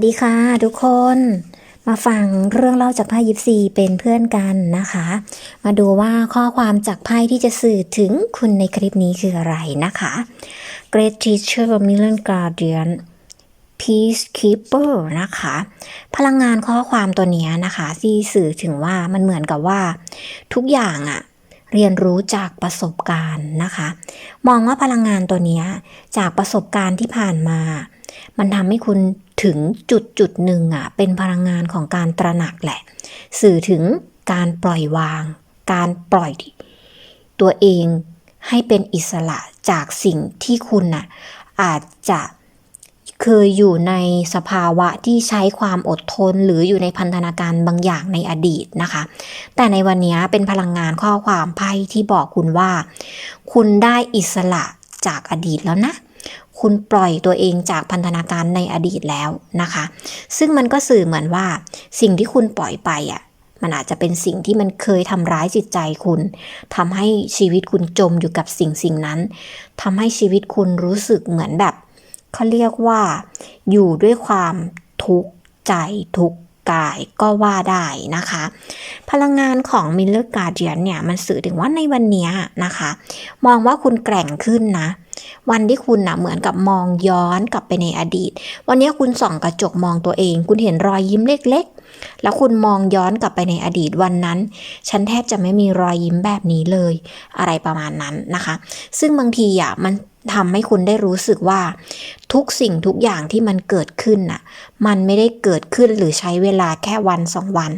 สวัสดีค่ะทุกคน มาฟังเรื่องเล่าจากไพ่ยิปซีเป็นเพื่อนกันนะคะ มาดูว่าข้อความจากไพ่ที่จะสื่อถึงคุณในคลิปนี้คืออะไรนะคะ Great Teacher Million Guardian Peacekeeper นะคะ พลังงานข้อความตัวนี้นะคะ ที่สื่อถึงว่ามันเหมือนกับว่า ทุกอย่างอะเรียนรู้จากประสบการณ์นะคะ มองว่าพลังงานตัวนี้จากประสบการณ์ที่ผ่านมา มันทำให้คุณ ถึงจุดจุดหนึ่งอะเป็นพลังงานของการตระหนักแหละ สื่อถึงการปล่อยวาง การปล่อย ตัวเองให้เป็นอิสระจากสิ่งที่คุณน่ะอาจจะเคยอยู่ในสภาวะที่ใช้ความอดทนหรืออยู่ในพันธนาการบางอย่างในอดีตนะคะ แต่ในวันนี้เป็นพลังงานข้อความไพ่ที่บอกคุณว่า คุณได้อิสระจากอดีตแล้วนะ คุณปล่อยตัวเองจากพันธนาการในอดีตแล้วนะคะ ซึ่งมันก็สื่อเหมือนว่า สิ่งที่คุณปล่อยไปอะมันอาจจะเป็นสิ่งที่มันเคยทำร้ายจิตใจคุณ ทำให้ชีวิตคุณจมอยู่กับสิ่งสิ่งนั้น ทำให้ชีวิตคุณรู้สึกเหมือนแบบเขาเรียกว่า อยู่ด้วยความทุกข์ใจทุกข์ กายก็ว่าได้นะคะ พลังงานของมิลเลอร์การเดียนเนี่ยมันสื่อถึงว่าในวันนี้นะคะ มองว่าคุณแกร่งขึ้นนะ วันที่คุณนะเหมือนกับมองย้อนกลับไปในอดีต วันนี้คุณส่องกระจกมองตัวเอง คุณเห็นรอยยิ้มเล็กๆ แล้วคุณมองย้อนกลับไปในอดีตวันนั้น ฉันแทบจะไม่มีรอยยิ้มแบบนี้เลย อะไรประมาณนั้นนะคะ ซึ่งบางทีอะมัน ทำให้คุณได้รู้สึกว่าทุกสิ่งทุกอย่างที่มันเกิดขึ้นน่ะมันไม่ได้เกิดขึ้นหรือใช้เวลาแค่วันสองวัน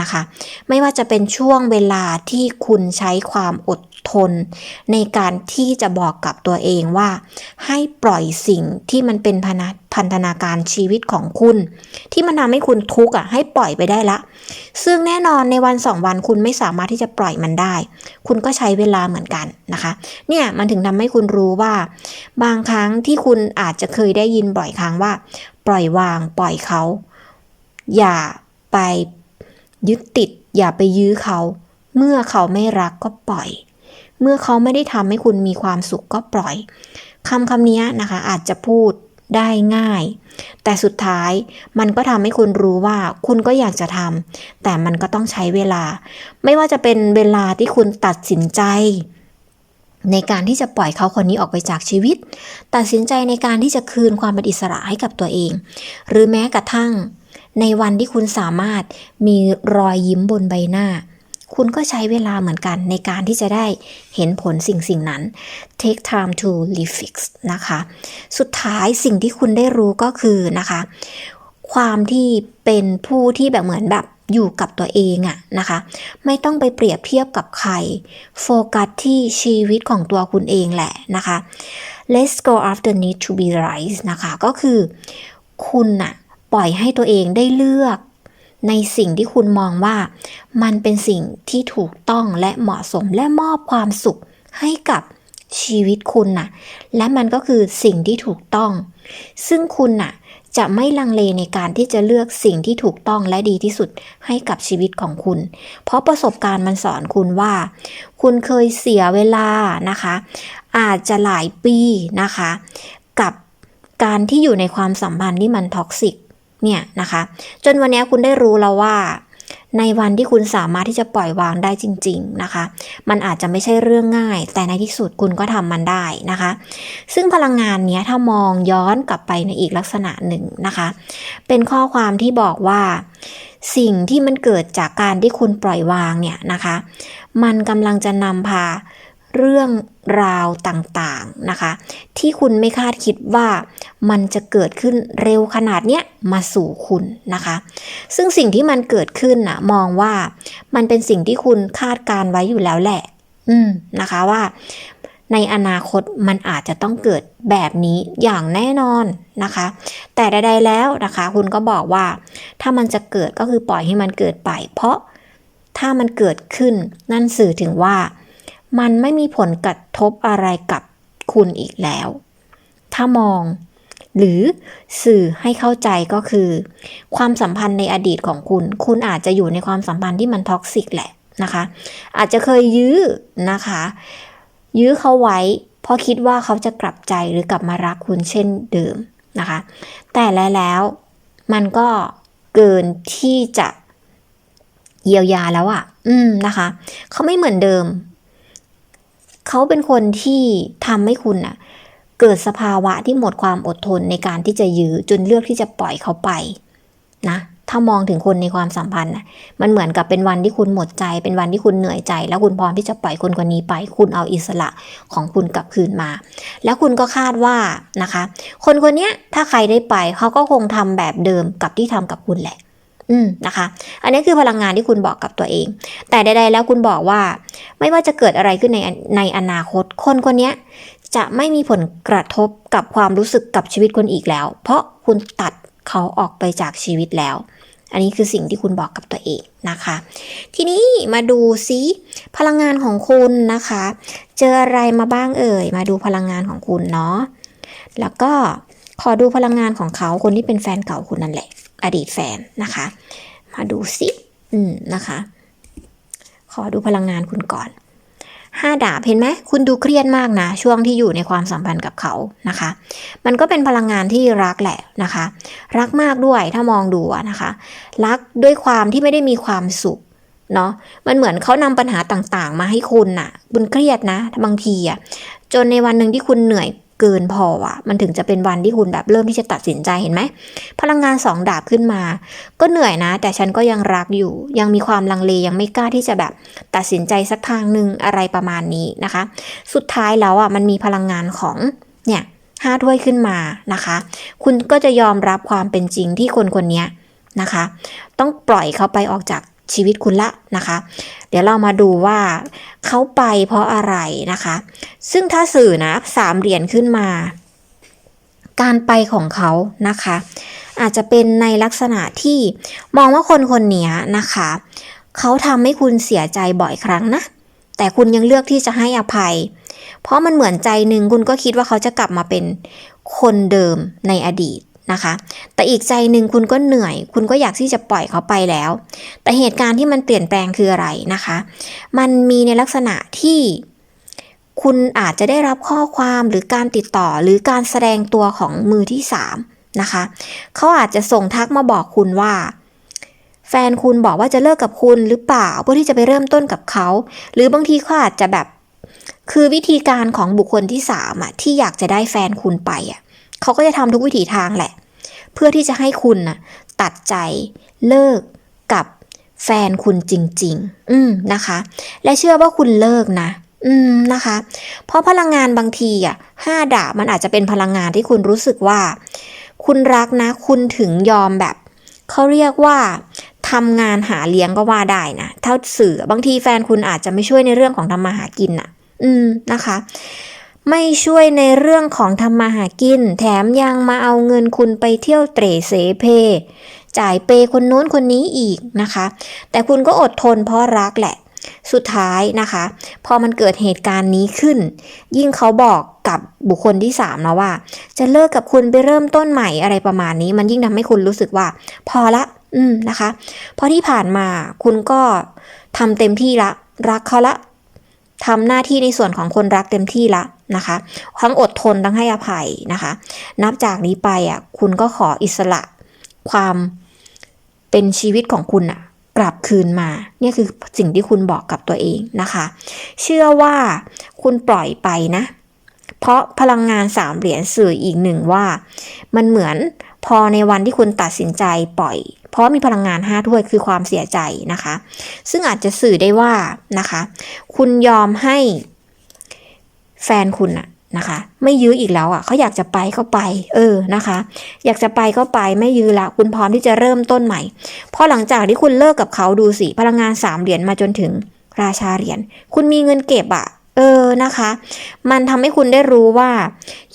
นะคะ ไม่ว่าจะเป็นช่วงเวลาที่คุณใช้ความอด ทน ในการที่จะบอกกับตัวเองว่า ให้ปล่อยสิ่งที่มันเป็นพนพันธนาการชีวิตของคุณ ที่มันทำให้คุณทุกข์อะให้ปล่อยไปได้ละ ซึ่งแน่นอนในวันสองวันคุณไม่สามารถที่จะปล่อยมันได้ คุณก็ใช้เวลาเหมือนกันนะคะ เนี่ยมันถึงทำให้คุณรู้ว่า บางครั้งที่คุณอาจจะเคยได้ยินบ่อยครั้งว่า ปล่อยวางปล่อยเขา อย่าไปยึดติดอย่าไปยื้อเขา เมื่อเขาไม่รักก็ปล่อย เมื่อเขาไม่ได้ทำให้คุณมีความสุขก็ปล่อยคำคำนี้นะคะ อาจจะพูดได้ง่าย แต่สุดท้ายมันก็ทำให้คุณรู้ว่าคุณก็อยากจะทำแต่มันก็ต้องใช้เวลา ไม่ว่าจะเป็นเวลาที่คุณตัดสินใจ ในการที่จะปล่อยเขาคนนี้ออกไปจากชีวิต ตัดสินใจในการที่จะคืนความเป็นอิสระให้กับตัวเอง หรือแม้กระทั่ง ในวันที่คุณสามารถมีรอยยิ้มบนใบหน้า คุณก็ใช้เวลาเหมือนกันในการที่จะได้เห็นผลสิ่งสิ่งนั้น take time to refix นะคะ สุดท้ายสิ่งที่คุณได้รู้ก็คือนะคะ ความที่เป็นผู้ที่แบบเหมือนแบบอยู่กับตัวเองอะนะคะ ไม่ต้องไปเปรียบเทียบกับใคร โฟกัสที่ชีวิตของตัวคุณเองแหละนะคะ let's go after need to be right นะคะ ก็คือคุณน่ะปล่อยให้ตัวเองได้เลือก ในสิ่งที่คุณมองว่า มันเป็นสิ่งที่ถูกต้องและเหมาะสมและมอบความสุขให้กับชีวิตคุณน่ะ และมันก็คือสิ่งที่ถูกต้อง ซึ่งคุณน่ะจะไม่ลังเลในการที่จะเลือกสิ่งที่ถูกต้องและดีที่สุดให้กับชีวิตของคุณ เพราะประสบการณ์มันสอนคุณว่า คุณเคยเสียเวลานะคะ อาจจะหลายปีนะคะ กับการที่อยู่ในความสัมพันธ์ที่มันท็อกซิก เนี่ยนะคะ จนวันนี้คุณได้รู้แล้วว่า ในวันที่คุณสามารถที่จะปล่อยวางได้จริง ๆนะคะ มันอาจจะไม่ใช่เรื่องง่าย แต่ในที่สุดคุณก็ทำมันได้นะคะ ซึ่งพลังงานเนี้ยถ้ามองย้อนกลับไปในอีกลักษณะหนึ่งนะคะ เป็นข้อความที่บอกว่าสิ่งที่มันเกิดจากการที่คุณปล่อยวางเนี่ยนะคะ มันกำลังจะนำพา เรื่องราวต่างๆนะคะ ที่คุณไม่คาดคิดว่ามันจะเกิดขึ้นเร็วขนาดเนี้ยมาสู่คุณนะคะ ซึ่งสิ่งที่มันเกิดขึ้นน่ะมองว่ามันเป็นสิ่งที่คุณคาดการไว้อยู่แล้วแหละ อืมนะคะว่าในอนาคตมันอาจจะต้องเกิดแบบนี้อย่างแน่นอนนะคะ แต่ใดๆแล้วนะคะ คุณก็บอกว่า ถ้ามันจะเกิดก็คือปล่อยให้มันเกิดไป เพราะถ้ามันเกิดขึ้นนั่นสื่อถึงว่า มันไม่มีผลกระทบอะไรกับคุณอีกแล้ว ถ้ามอง หรือสื่อให้เข้าใจก็คือ ความสัมพันธ์ในอดีตของคุณ คุณอาจจะอยู่ในความสัมพันธ์ที่มันท็อกซิกแหละนะคะ อาจจะเคยยื้อนะคะ ยื้อเขาไว้ เพราะคิดว่าเขาจะกลับใจหรือกลับมารักคุณเช่นเดิมนะคะ แต่แล้วแล้วมันก็เกินที่จะเยียวยาแล้วอะ่ะ อืมนะคะ เขาไม่เหมือนเดิม เขาเป็นคนที่ทำให้คุณอะเกิดสภาวะที่หมดความอดทนในการที่จะยื้อจนเลือกที่จะปล่อยเขาไปนะถ้ามองถึงคนในความสัมพันธ์น่ะมันเหมือนกับเป็นวันที่คุณหมดใจ เป็นวันที่คุณเหนื่อยใจ แล้วคุณพร้อมที่จะปล่อยคนคนนี้ไป คุณเอาอิสระของคุณกลับคืนมา แล้วคุณก็คาดว่านะคะ คนคนนี้ถ้าใครได้ไปเขาก็คงทำแบบเดิมกับที่ทำกับคุณแหละ อืมนะคะ อันนี้คือพลังงานที่คุณบอกกับตัวเอง แต่ใดๆแล้วคุณบอกว่า ไม่ว่าจะเกิดอะไรขึ้นในในอนาคต คนคนนี้จะไม่มีผลกระทบกับความรู้สึกกับชีวิตคุณอีกแล้ว เพราะคุณตัดเขาออกไปจากชีวิตแล้ว อันนี้คือสิ่งที่คุณบอกกับตัวเองนะคะ ทีนี้มาดูซิพลังงานของคุณนะคะ เจออะไรมาบ้างเอ่ย มาดูพลังงานของคุณเนาะ แล้วก็ขอดูพลังงานของเขาคนที่เป็นแฟนเก่าคุณนั่นแหละ อดีตแฟนนะคะ มาดูซิอืมนะคะ ขอดูพลังงานคุณก่อนห้าดาบเห็นไหมคุณดูเครียดมากนะ ช่วงที่อยู่ในความสัมพันธ์กับเขานะคะ มันก็เป็นพลังงานที่รักแหละนะคะ รักมากด้วยถ้ามองดูนะคะ รักด้วยความที่ไม่ได้มีความสุขเนาะมันเหมือนเขานำปัญหาต่างๆ มาให้คุณน่ะคุณเครียดนะบางทีอะจนในวันหนึ่งที่คุณเหนื่อย เกินพออะมันถึงจะเป็นวันที่คุณแบบเริ่มที่จะตัดสินใจเห็นไหมพลังงานสองดาบขึ้นมา ก็เหนื่อยนะ แต่ฉันก็ยังรักอยู่ ยังมีความลังเลยังไม่กล้าที่จะแบบตัดสินใจสักทางหนึ่งอะไรประมาณนี้นะคะ สุดท้ายแล้วอะมันมีพลังงานของเนี่ยห้าถ้วยขึ้นมานะคะ คุณก็จะยอมรับความเป็นจริงที่คนคนนี้นะคะ ต้องปล่อยเขาไปออกจาก ชีวิตคุณละนะคะ เดี๋ยวเรามาดูว่าเขาไปเพราะอะไรนะคะ ซึ่งถ้าสื่อนะสามเหรียญขึ้นมา การไปของเขานะคะ อาจจะเป็นในลักษณะที่มองว่าคนคนนี้นะคะเขาทำให้คุณเสียใจบ่อยครั้งนะ แต่คุณยังเลือกที่จะให้อภัย เพราะมันเหมือนใจหนึ่งคุณก็คิดว่าเขาจะกลับมาเป็นคนเดิมในอดีต นะคะ แต่อีกใจหนึ่งคุณก็เหนื่อย คุณก็อยากที่จะปล่อยเขาไปแล้ว แต่เหตุการณ์ที่มันเปลี่ยนแปลงคืออะไรนะคะ มันมีในลักษณะที่คุณอาจจะได้รับข้อความหรือการติดต่อหรือการแสดงตัวของมือที่สามนะคะ เขาอาจจะส่งทักมาบอกคุณว่า แฟนคุณบอกว่าจะเลิกกับคุณหรือเปล่าเพื่อที่จะไปเริ่มต้นกับเขา หรือบางทีเขาอาจจะแบบ คือวิธีการของบุคคลที่สามอะที่อยากจะได้แฟนคุณไปอะ เขาก็จะทำทุกวิถีทางแหละ เพื่อที่จะให้คุณน่ะตัดใจเลิกกับแฟนคุณจริง ๆ อืมนะคะ และเชื่อว่าคุณเลิกนะ อืมนะคะ เพราะพลังงานบางทีอะห้าดาบมันอาจจะเป็นพลังงานที่คุณรู้สึกว่า คุณรักนะ คุณถึงยอมแบบเขาเรียกว่าทำงานหาเลี้ยงก็ว่าได้นะ เท่าสื่อบางทีแฟนคุณอาจจะไม่ช่วยในเรื่องของทำมาหากินน่ะ อืมนะคะ ไม่ช่วยในเรื่องของทำมาหากิน แถมยังมาเอาเงินคุณไปเที่ยวเตร่เสเพ จ่ายเปย์คนโน้นคนนี้อีกนะคะ แต่คุณก็อดทนเพราะรักแหละ สุดท้ายนะคะ พอมันเกิดเหตุการณ์นี้ขึ้น ยิ่งเขาบอกกับบุคคลที่สามนะว่า จะเลิกกับคุณไปเริ่มต้นใหม่อะไรประมาณนี้ มันยิ่งทำให้คุณรู้สึกว่า พอละ อืมนะคะ เพราะที่ผ่านมาคุณก็ทำเต็มที่ละ รักเขาละทำหน้าที่ในส่วนของคนรักเต็มที่ละ นะคะทั้งอดทนทั้งให้อภัยนะคะ นับจากนี้ไปอะคุณก็ขออิสระความเป็นชีวิตของคุณอะกลับคืนมา เนี่ยคือสิ่งที่คุณบอกกับตัวเองนะคะ เชื่อว่าคุณปล่อยไปนะ เพราะพลังงานสามเหรียญสื่ออีกหนึ่งว่า มันเหมือนพอในวันที่คุณตัดสินใจปล่อย เพราะมีพลังงานห้าถ้วยคือความเสียใจนะคะ ซึ่งอาจจะสื่อได้ว่านะคะ คุณยอมให้ แฟนคุณอะนะคะ ไม่ยื้ออีกแล้วอะเขาอยากจะไปก็ไป เออนะคะ อยากจะไปก็ไปไม่ยื้อละคุณพร้อมที่จะเริ่มต้นใหม่เพราะหลังจากที่คุณเลิกกับเขาดูสิพลังงานสามเหรียญมาจนถึงราชาเหรียญคุณมีเงินเก็บอะเออนะคะ มันทำให้คุณได้รู้ว่า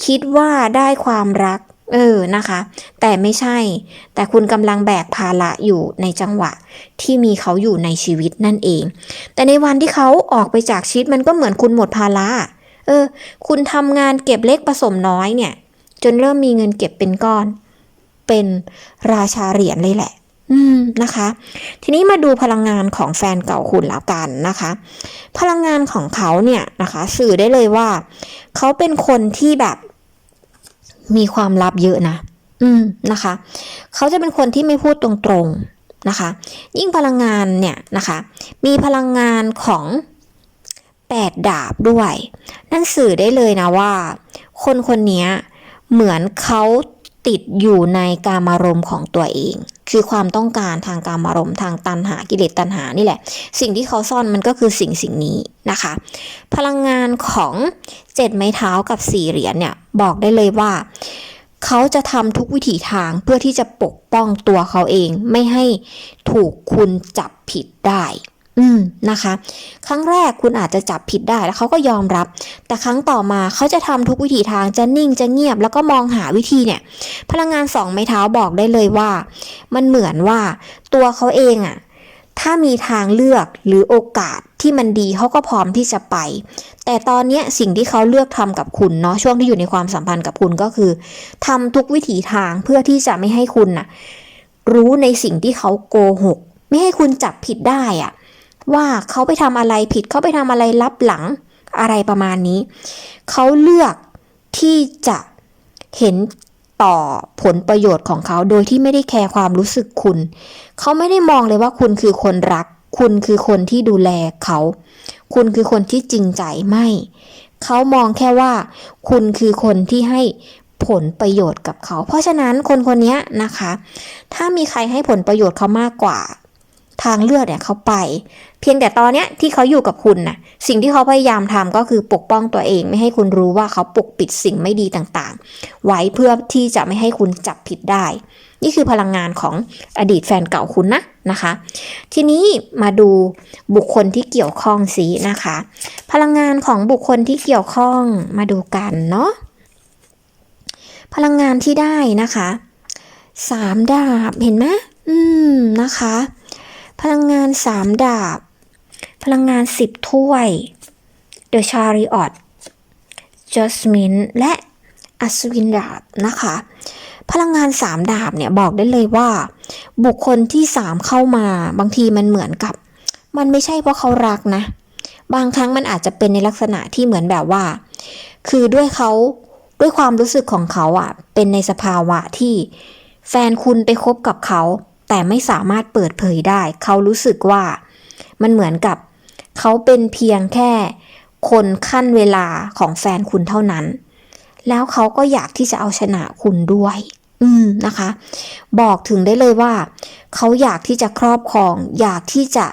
คิดว่าได้ความรัก เออนะคะ แต่ไม่ใช่ แต่คุณกำลังแบกภาระอยู่ในจังหวะ ที่มีเขาอยู่ในชีวิตนั่นเอง แต่ในวันที่เขาออกไปจากชีวิตมันก็เหมือนคุณหมดภาระ เออ คุณทำงานเก็บเล็กผสมน้อยเนี่ย จนเริ่มมีเงินเก็บเป็นก้อน เป็นราชาเหรียญเลยแหละ อืมนะคะ ทีนี้มาดูพลังงานของแฟนเก่าคุณแล้วกันนะคะ พลังงานของเขาเนี่ยนะคะ สื่อได้เลยว่า เขาเป็นคนที่แบบมีความลับเยอะนะ อืมนะคะ เขาจะเป็นคนที่ไม่พูดตรงๆนะคะ ยิ่งพลังงานเนี่ยนะคะ มีพลังงานของ แปดดาบด้วย นั่นสื่อได้เลยนะว่า คนคนนี้เหมือนเขาติดอยู่ในกามารมณ์ของตัวเอง คือความต้องการทางกามารมณ์ทางตันหากิเลสตันหานี่แหละ สิ่งที่เขาซ่อนมันก็คือสิ่งสิ่งนี้นะคะ พลังงานของเจ็ดไม้เท้ากับสี่เหรียญเนี่ยบอกได้เลยว่าเขาจะทำทุกวิถีทางเพื่อที่จะปกป้องตัวเขาเองไม่ให้ถูกคุณจับผิดได้ อืมนะคะ ครั้งแรกคุณอาจจะจับผิดได้แล้วเขาก็ยอมรับ แต่ครั้งต่อมาเขาจะทำทุกวิถีทางจะนิ่งจะเงียบ แล้วก็มองหาวิธีเนี่ย พลังงานสองไม้เท้าบอกได้เลยว่า มันเหมือนว่าตัวเขาเองอะถ้ามีทางเลือกหรือโอกาสที่มันดีเขาก็พร้อมที่จะไป แต่ตอนนี้สิ่งที่เขาเลือกทำกับคุณเนาะช่วงที่อยู่ในความสัมพันธ์กับคุณก็คือทำทุกวิถีทางเพื่อที่จะไม่ให้คุณน่ะรู้ในสิ่งที่เขาโกหก ไม่ให้คุณจับผิดได้อะ ว่าเขาไปทำอะไรผิดเขาไปทำอะไรลับหลังอะไรประมาณนี้ เขาเลือกที่จะเห็นต่อผลประโยชน์ของเขาโดยที่ไม่ได้แคร์ความรู้สึกคุณ เขาไม่ได้มองเลยว่าคุณคือคนรัก คุณคือคนที่ดูแลเขา คุณคือคนที่จริงใจไม่ เขามองแค่ว่า คุณคือคนที่ให้ผลประโยชน์กับเขา เพราะฉะนั้นคนคนนี้นะคะ ถ้ามีใครให้ผลประโยชน์เขามากกว่า ทางเลือกเนี่ยเขาไป เพียงแต่ตอนเนี้ยที่เขาอยู่กับคุณน่ะสิ่งที่เขาพยายามทำก็คือปกป้องตัวเอง ไม่ให้คุณรู้ว่าเขาปกปิดสิ่งไม่ดีต่างๆ ไว้เพื่อที่จะไม่ให้คุณจับผิดได้ นี่คือพลังงานของอดีตแฟนเก่าคุณนะนะคะ ทีนี้มาดูบุคคลที่เกี่ยวข้องสีนะคะ พลังงานของบุคคลที่เกี่ยวข้องมาดูกันเนาะพลังงานที่ได้นะคะสามดาบเห็นไหมอืมนะคะ พลังงานสามดาบ พลังงานสิบถ้วย The Chariot Jasmine และอัศวินดาบนะคะ พลังงานสามดาบเนี่ยบอกได้เลยว่า บุคคลที่สามเข้ามาบางทีมันเหมือนกับ มันไม่ใช่เพราะเขารักนะ บางครั้งมันอาจจะเป็นในลักษณะที่เหมือนแบบว่า คือด้วยเขาด้วยความรู้สึกของเขาอะเป็นในสภาวะที่แฟนคุณไปคบกับเขา แต่ไม่สามารถเปิดเผยได้ เขารู้สึกว่ามันเหมือนกับ เขาเป็นเพียงแค่คนขั้นเวลาของแฟนคุณเท่านั้น แล้วเขาก็อยากที่จะเอาชนะคุณด้วย อืมนะคะ บอกถึงได้เลยว่า เขาอยากที่จะครอบครอง อยากที่จะ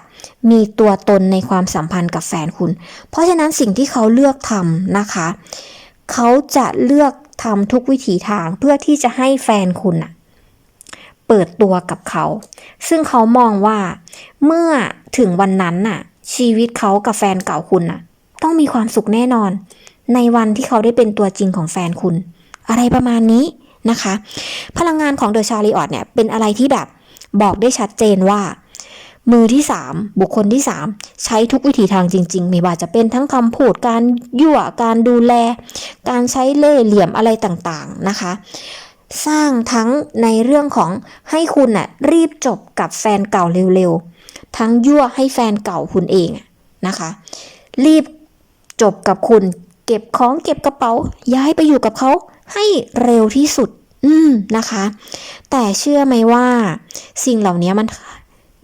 มีตัวตนในความสัมพันธ์กับแฟนคุณ เพราะฉะนั้นสิ่งที่เขาเลือกทำนะคะ เขาจะเลือกทำทุกวิถีทางเพื่อที่จะให้แฟนคุณอะ เปิดตัวกับเขา ซึ่งเขามองว่า เมื่อถึงวันนั้นน่ะ ชีวิตเขากับแฟนเก่าคุณน่ะ ต้องมีความสุขแน่นอน ในวันที่เขาได้เป็นตัวจริงของแฟนคุณ อะไรประมาณนี้นะคะ พลังงานของเดอะชาริออตเนี่ยเป็นอะไรที่แบบบอกได้ชัดเจนว่า มือที่ 3 บุคคลที่ 3 ใช้ทุกวิถีทางจริง ๆ ไม่ว่าจะเป็นทั้งคำพูดการยั่วการดูแล การใช้เล่ห์เหลี่ยมอะไรต่างๆนะคะ สร้างทั้งในเรื่องของให้คุณน่ะรีบจบกับแฟนเก่าเร็วๆ ทั้งยั่วให้แฟนเก่าคุณเองนะคะ รีบจบกับคุณ เก็บของเก็บกระเป๋า ย้ายไปอยู่กับเขาให้เร็วที่สุด อืมนะคะ แต่เชื่อไหมว่า สิ่งเหล่านี้มัน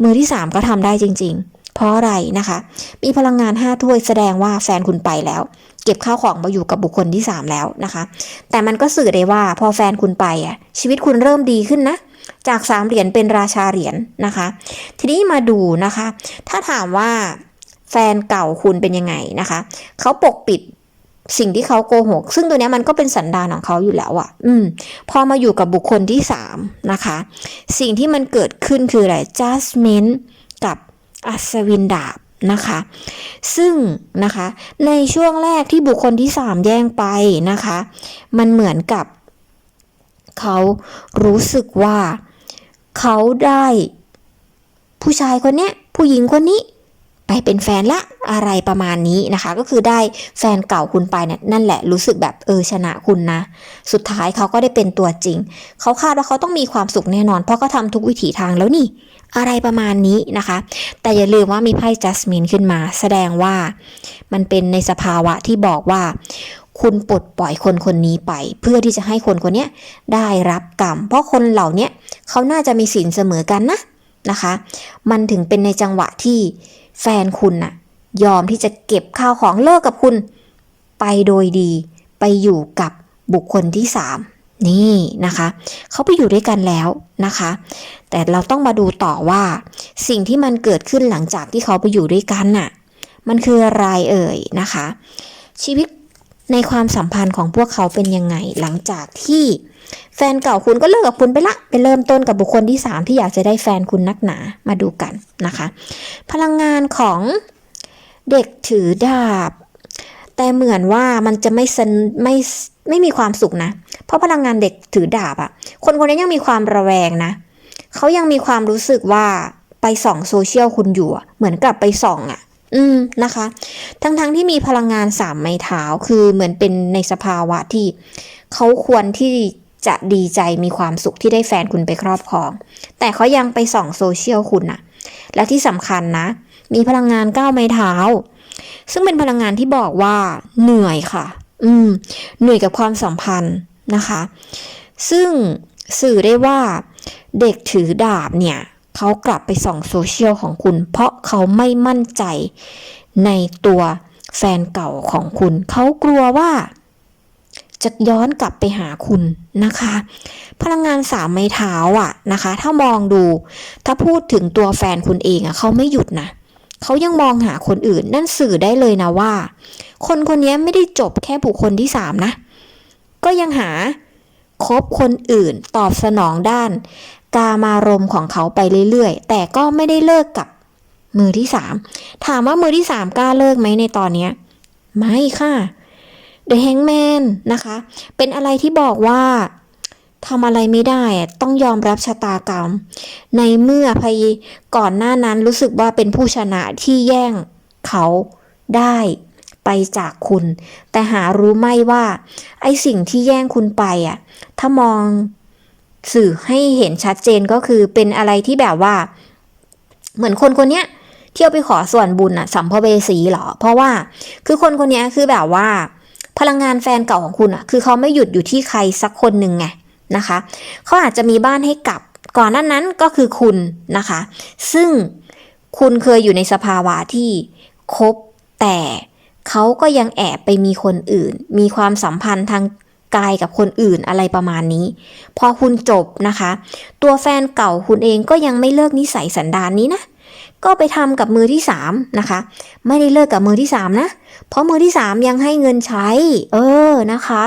มือที่สามก็ทำได้จริง ๆ เพราะอะไรนะคะ มีพลังงานห้าถ้วยแสดงว่าแฟนคุณไปแล้ว เก็บข้าวของมาอยู่กับบุคคลที่สามแล้วนะคะ แต่มันก็สื่อได้ว่าพอแฟนคุณไปอะชีวิตคุณเริ่มดีขึ้นนะ จากสามเหรียญเป็นราชาเหรียญนะคะ ทีนี้มาดูนะคะ ถ้าถามว่าแฟนเก่าคุณเป็นยังไงนะคะ เขาปกปิดสิ่งที่เขาโกหก ซึ่งตัวเนี้ยมันก็เป็นสันดานของเขาอยู่แล้วอะ่ะ อืม พอมาอยู่กับบุคคลที่สามนะคะ สิ่งที่มันเกิดขึ้นคืออะไร judgment กับอัศวินดาบ นะคะ ซึ่งนะคะในช่วงแรกที่บุคคลที่สามแย่งไปนะคะ มันเหมือนกับ เขารู้สึกว่า เขาได้ ผู้ชายคนเนี้ยผู้หญิงคนนี้ไปเป็นแฟนละอะไรประมาณนี้นะคะ ก็คือได้แฟนเก่าคุณไปเนี่ยนั่นแหละรู้สึกแบบเออชนะคุณนะ สุดท้ายเขาก็ได้เป็นตัวจริง เขาคาดว่าเขาต้องมีความสุขแน่นอน เพราะเขาทำทุกวิถีทางแล้วนี่ อะไรประมาณนี้นะคะ แต่อย่าลืมว่ามีไพ่จัสมินขึ้นมา แสดงว่ามันเป็นในสภาวะที่บอกว่า คุณปลดปล่อยคนคนนี้ไป เพื่อที่จะให้คนคนนี้ได้รับกรรม เพราะคนเหล่านี้เขาน่าจะมีศีลเสมอกันนะนะคะ มันถึงเป็นในจังหวะที่แฟนคุณน่ะยอมที่จะเก็บข้าวของเลิกกับคุณ ไปโดยดี ไปอยู่กับบุคคลที่สาม นี่นะคะเขาไปอยู่ด้วยกันแล้วนะคะ แต่เราต้องมาดูต่อว่าสิ่งที่มันเกิดขึ้นหลังจากที่เขาไปอยู่ด้วยกันน่ะ มันคืออะไรเอ่ยนะคะ ชีวิตในความสัมพันธ์ของพวกเขาเป็นยังไงหลังจากที่ แฟนเก่าคุณก็เลิกกับคุณไปละไปเริ่มต้นกับบุคคลที่สามที่อยากจะได้แฟนคุณนักหนามาดูกันนะคะ พลังงานของเด็กถือดาบ แต่เหมือนว่ามันจะไม่สนไม่ไม่มีความสุขนะ เพราะพลังงานเด็กถือดาบอะคนคนนี้ยังมีความระแวงนะเขายังมีความรู้สึกว่าไปส่องโซเชียลคุณอยู่เหมือนกับไปส่องอะอืมนะคะ ทั้งๆทที่มีพลังงานสามไม้เท้าคือเหมือนเป็นในสภาวะที่เขาควรที่จะดีใจมีความสุขที่ได้แฟนคุณไปครอบครอง แต่เขายังไปส่องโซเชียลคุณอะและที่สำคัญนะ มีพลังงานก้าวไม้เท้า ซึ่งเป็นพลังงานที่บอกว่าเหนื่อยค่ะ อืม เหนื่อยกับความสัมพันธ์ นะคะ ซึ่งสื่อได้ว่าเด็กถือดาบเนี่ยเขากลับไปส่องโซเชียลของคุณ เพราะเขาไม่มั่นใจในตัวแฟนเก่าของคุณ เขากลัวว่าจะย้อนกลับไปหาคุณนะคะ พลังงานสามไม้เท้าอะนะคะ ถ้ามองดูถ้าพูดถึงตัวแฟนคุณเองอะเขาไม่หยุดนะเขายังมองหาคนอื่นนั่นสื่อได้เลยนะว่า คนคนนี้ไม่ได้จบแค่บุคคลที่สามนะ ก็ยังหาคบคนอื่นตอบสนองด้าน กามารมของเขาไปเรื่อยๆ แต่ก็ไม่ได้เลิกกับมือที่สามถามว่ามือที่สามกล้าเลิกไหมในตอนนี้ไม่ค่ะ The Hangman นะคะ เป็นอะไรที่บอกว่าทำอะไรไม่ได้ต้องยอมรับชะตากรรม ในเมื่อพยก่อนหน้านั้นรู้สึกว่าเป็นผู้ชนะที่แย่งเขาได้ ไปจากคุณ แต่หารู้ไหมว่า ไอสิ่งที่แย่งคุณไปอะ ถ้ามองสื่อให้เห็นชัดเจนก็คือเป็นอะไรที่แบบว่า เหมือนคนคนเนี้ยเที่ยวไปขอส่วนบุญอะสัมภเวสีเหรอ เพราะว่าคือคนคนเนี้ยคือแบบว่า พลังงานแฟนเก่าของคุณอะคือเขาไม่หยุดอยู่ที่ใครสักคนหนึ่งไงนะคะเขาอาจจะมีบ้านให้กลับ ก่อนนั้นนั้นก็คือคุณนะคะ ซึ่งคุณเคยอยู่ในสภาวะที่คบแต่ เขาก็ยังแอบไปมีคนอื่น มีความสัมพันธ์ทางกายกับคนอื่นอะไรประมาณนี้ พอคุณจบนะคะ ตัวแฟนเก่าคุณเองก็ยังไม่เลิกนิสัยสันดานนี้นะก็ไปทำกับมือที่สามนะคะ ไม่ได้เลิกกับมือที่สามนะ เพราะมือที่สามยังให้เงินใช้ เออนะคะ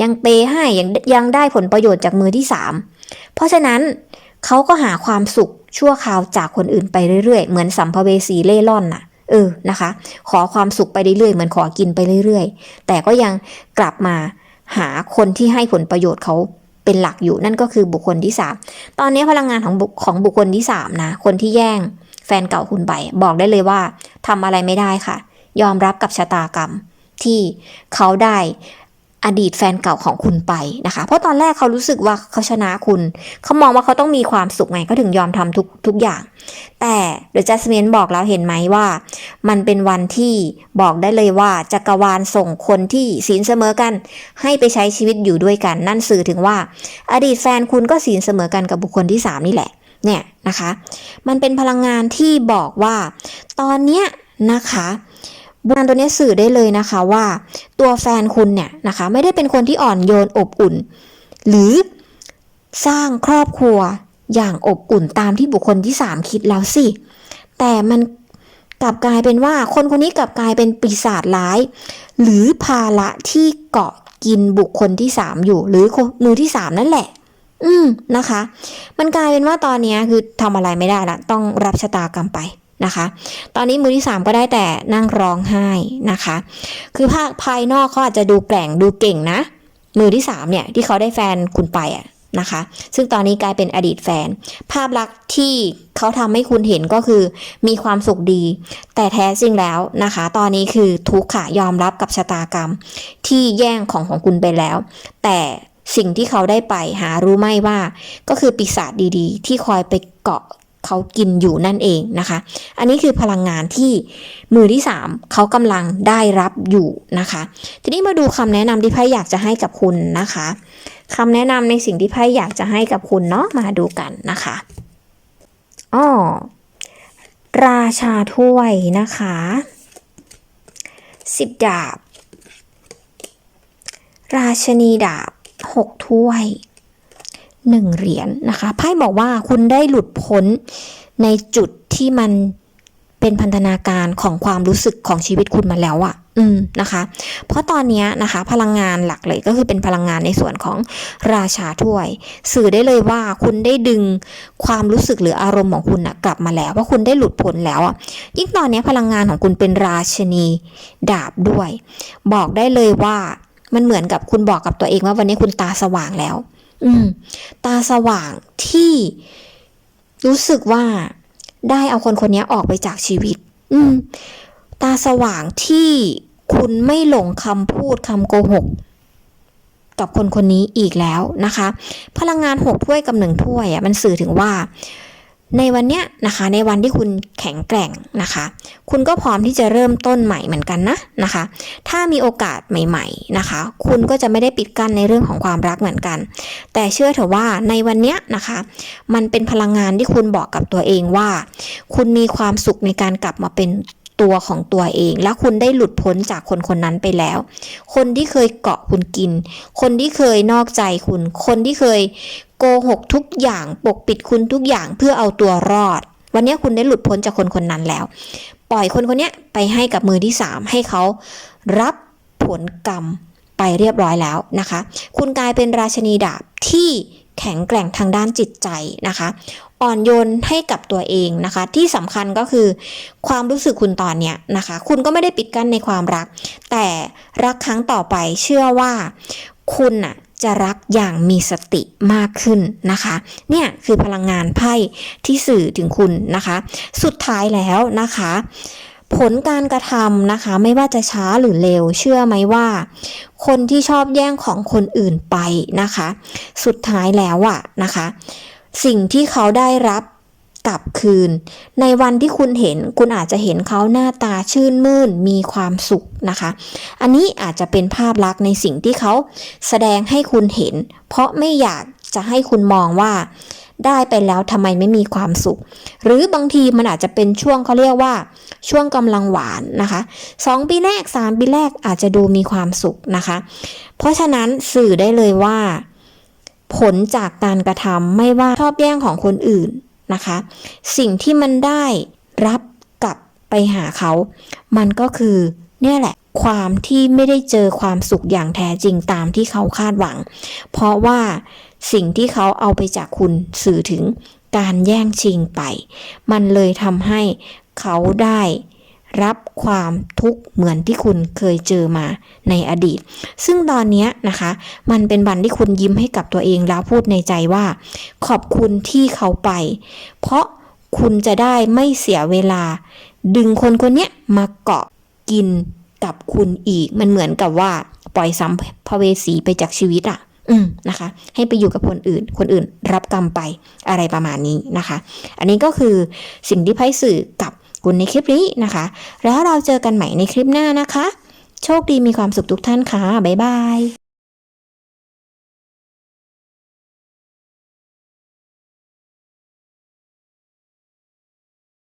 ยังเปย์ให้ยังยังได้ผลประโยชน์จากมือที่สามเพราะฉะนั้นเขาก็หาความสุขชั่วคราวจากคนอื่นไปเรื่อยๆ เหมือนสัมภเวสีเล่ร่อนน่ะ เออนะคะ ขอความสุขไปเรื่อยๆเหมือนขอกินไปเรื่อยๆ แต่ก็ยังกลับมาหาคนที่ให้ผลประโยชน์เขาเป็นหลักอยู่นั่นก็คือบุคคลที่สามตอนนี้พลังงานของบุของบุคคลที่สามนะ คนที่แย่งแฟนเก่าคุณไป บอกได้เลยว่าทำอะไรไม่ได้ค่ะ ยอมรับกับชะตากรรมที่เขาได้ อดีตแฟนเก่าของคุณไปนะคะ เพราะตอนแรกเขารู้สึกว่าเขาชนะคุณ เขามองว่าเขาต้องมีความสุขไงเขาถึงยอมทำทุกทุกอย่าง แต่เดอะจัสเมนบอกแล้วเห็นไหมว่า มันเป็นวันที่บอกได้เลยว่าจักรวาลส่งคนที่ศีลเสมอกัน ให้ไปใช้ชีวิตอยู่ด้วยกัน นั่นสื่อถึงว่า อดีตแฟนคุณก็ศีลเสมอกันกับบุคคลที่สามนี่แหละ เนี่ยนะคะ มันเป็นพลังงานที่บอกว่า ตอนเนี้ยนะคะ บุญตัวนี้สื่อได้เลยนะคะว่า ตัวแฟนคุณเนี่ยนะคะไม่ได้เป็นคนที่อ่อนโยนอบอุ่น หรือสร้างครอบครัวอย่างอบอุ่นตามที่บุคคลที่สามคิดแล้วสิ แต่มันกลับกลายเป็นว่าคนคนนี้กลับกลายเป็นปีศาจร้าย หรือภาระที่เกาะกินบุคคลที่สามอยู่ หรือมือที่สามนั่นแหละ อืมนะคะ มันกลายเป็นว่าตอนนี้คือทำอะไรไม่ได้ละต้องรับชะตากรรมไป นะคะ ตอนนี้มือที่สามก็ได้แต่นั่งร้องไห้นะคะ คือภาคภายนอกเขาอาจจะดูแกร่งดูเก่งนะ มือที่สามเนี่ยที่เขาได้แฟนคุณไปอะนะคะ ซึ่งตอนนี้กลายเป็นอดีตแฟน ภาพลักษณ์ที่เขาทำให้คุณเห็นก็คือมีความสุขดี แต่แท้จริงแล้วนะคะ ตอนนี้คือทุกข์ค่ะยอมรับกับชะตากรรม ที่แย่งของของคุณไปแล้ว แต่สิ่งที่เขาได้ไปหารู้ไหมว่า ก็คือปีศาจดีๆ ที่คอยไปเกาะ เขากินอยู่นั่นเองนะคะ อันนี้คือพลังงานที่มือที่ 3 เขากำลังได้รับอยู่นะคะ ทีนี้มาดูคำแนะนำที่ไพ่อยากจะให้กับคุณนะคะคำแนะนำในสิ่งที่ไพ่อยากจะให้กับคุณเนาะมาดูกันนะคะอ้อราชาถ้วยนะคะสิบดาบ ราชนีดาบหกถ้วย หนึ่งเหรียญนะคะไพ่บอกว่าคุณได้หลุดพ้นในจุดที่มันเป็นพันธนาการของความรู้สึกของชีวิตคุณมาแล้วอะอืมนะคะ เพราะตอนนี้นะคะ พลังงานหลักเลยก็คือเป็นพลังงานในส่วนของราชาถ้วย สื่อได้เลยว่าคุณได้ดึงความรู้สึกหรืออารมณ์ของคุณอะกลับมาแล้วว่าคุณได้หลุดพ้นแล้วอะยิ่งตอนนี้พลังงานของคุณเป็นราชนีดาบด้วย บอกได้เลยว่ามันเหมือนกับคุณบอกกับตัวเองว่าวันนี้คุณตาสว่างแล้ว อืม ตาสว่างที่รู้สึกว่าได้เอาคนคนนี้ออกไปจากชีวิต อืม ตาสว่างที่คุณไม่หลงคำพูดคำโกหก กับคนคนนี้อีกแล้วนะคะ พลังงานหกถ้วยกับหนึ่งถ้วยอะมันสื่อถึงว่า ในวันเนี้ยนะคะ ในวันที่คุณแข็งแกร่งนะคะ คุณก็พร้อมที่จะเริ่มต้นใหม่เหมือนกันนะนะคะ ถ้ามีโอกาสใหม่ๆนะคะ คุณก็จะไม่ได้ปิดกั้นในเรื่องของความรักเหมือนกัน แต่เชื่อเถอะว่าในวันเนี้ยนะคะ มันเป็นพลังงานที่คุณบอกกับตัวเองว่า คุณมีความสุขในการกลับมาเป็นตัวของตัวเอง และคุณได้หลุดพ้นจากคนคนนั้นไปแล้ว คนที่เคยเกาะคุณกิน คนที่เคยนอกใจคุณ คนที่เคย โกหกทุกอย่างปกปิดคุณทุกอย่างเพื่อเอาตัวรอด วันนี้คุณได้หลุดพ้นจากคนคนนั้นแล้ว ปล่อยคนคนนี้ไปให้กับมือที่สามให้เขารับผลกรรมไปเรียบร้อยแล้วนะคะ คุณกลายเป็นราชนีดาบที่แข็งแกร่งทางด้านจิตใจนะคะ อ่อนโยนให้กับตัวเองนะคะ ที่สำคัญก็คือ ความรู้สึกคุณตอนเนี้ยนะคะ คุณก็ไม่ได้ปิดกั้นในความรัก แต่รักครั้งต่อไปเชื่อว่า คุณน่ะจะรักอย่างมีสติมากขึ้นนะคะ เนี่ยคือพลังงานไพ่ที่สื่อถึงคุณนะคะ สุดท้ายแล้วนะคะ ผลการกระทำนะคะ ไม่ว่าจะช้าหรือเร็วเชื่อไหมว่า คนที่ชอบแย่งของคนอื่นไปนะคะ สุดท้ายแล้วอะนะคะ สิ่งที่เขาได้รับ กลับคืน ในวันที่คุณเห็นคุณอาจจะเห็นเขาหน้าตาชื่นมื่นมีความสุขนะคะ อันนี้อาจจะเป็นภาพลักษณ์ในสิ่งที่เขาแสดงให้คุณเห็น เพราะไม่อยากจะให้คุณมองว่าได้ไปแล้วทำไมไม่มีความสุข หรือบางทีมันอาจจะเป็นช่วงเขาเรียกว่า ช่วงกำลังหวานนะคะสองปีแรกสามปีแรกอาจจะดูมีความสุขนะคะ เพราะฉะนั้นสื่อได้เลยว่า ผลจากการกระทำไม่ว่าชอบแย่งของคนอื่น นะคะ สิ่งที่มันได้รับกลับไปหาเขา มันก็คือเนี่ยแหละความที่ไม่ได้เจอความสุขอย่างแท้จริงตามที่เขาคาดหวัง เพราะว่าสิ่งที่เขาเอาไปจากคุณสื่อถึงการแย่งชิงไป มันเลยทำให้เขาได้ รับความทุกข์เหมือนที่คุณเคยเจอมาในอดีต ซึ่งตอนนี้นะคะ มันเป็นวันที่คุณยิ้มให้กับตัวเองแล้วพูดในใจว่า ขอบคุณที่เขาไป เพราะคุณจะได้ไม่เสียเวลา ดึงคนคนนี้มาเกาะกินกับคุณอีก มันเหมือนกับว่า ปล่อยสัมภเวสีไปจากชีวิตอะอืมนะคะ ให้ไปอยู่กับคนอื่น คนอื่นรับกรรมไปอะไรประมาณนี้นะคะ อันนี้ก็คือสิ่งที่ไพ่สื่อกับ กุลในคลิปนี้นะคะ แล้วเราเจอกันใหม่ในคลิปหน้านะคะ โชคดีมีความสุขทุกท่านค่ะบ๊ายบาย